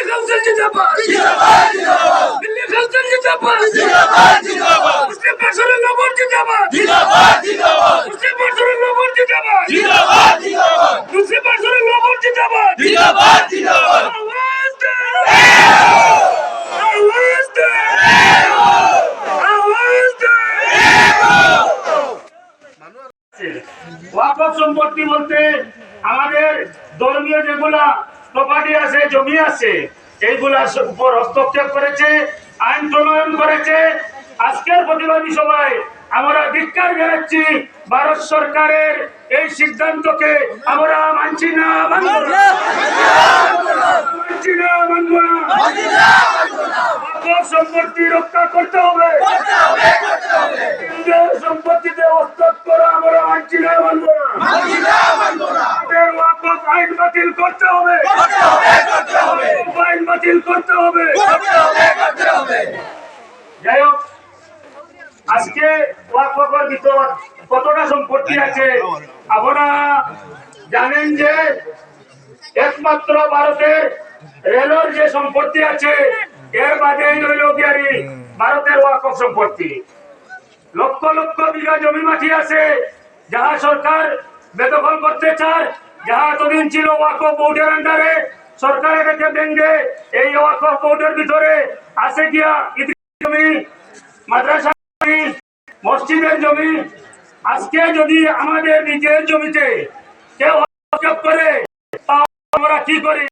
Delhi council জিন্দাবাদ Delhi council জিন্দাবাদ মুসলিম পার্সনের লবণ জিন্দাবাদ মুসলিম লবণ জিন্দাবাদ মুসলিম পার্সনের লবণ জিন্দাবাদ আওয়াজ দে আওয়াজ দে আওয়াজ দে ওয়াকফ সম্পত্তি বলতে আমাদের ধর্মীয় যেগুলা প্রপার্টি আছে জমি আছে এইগুলা উপর হস্তক্ষেপ করেছে আইন প্রণয়ন করেছে। আজকের প্রতিবাদী সভায় আমরা ধিক্কার জানাচ্ছি ভারত সরকারের এই সিদ্ধান্তকে। আমরা মানছি না মানব না। মানছি না মানব না। সম্পত্তি রক্ষা করতে হবে। সম্পত্তিতে হস্তক্ষেপ করা আমরা মানছি না মানব আইন বাতিল করতে হবে। আইন বাতিল করতে হবে। যাই হোক আজকে ওয়াকফের ভিতর কতটা সম্পত্তি আছে? আপনারা জানেন যে একমাত্র ভারতের রেলের যে সম্পত্তি আছে এর বাদেই রইল গিয়ারি ভারতের ওয়াকফ সম্পত্তি। লক্ষ লক্ষ বিঘা জমি মাটি আছে যাহা সরকার বেদখল করতে চায় যাহা এতদিন ছিল ওয়াকফ বোর্ডের আন্ডারে, সরকারের কাছে ভেঙ্গে এই ওয়াকফ বোর্ডের ভিতরে আছে গিয়া জমি মাদ্রাসা জমি, মসজিদের জমি। আজকে যদি আমাদের নিজের জমিতে কেউ হস্তক্ষেপ করে আমরা কি করি?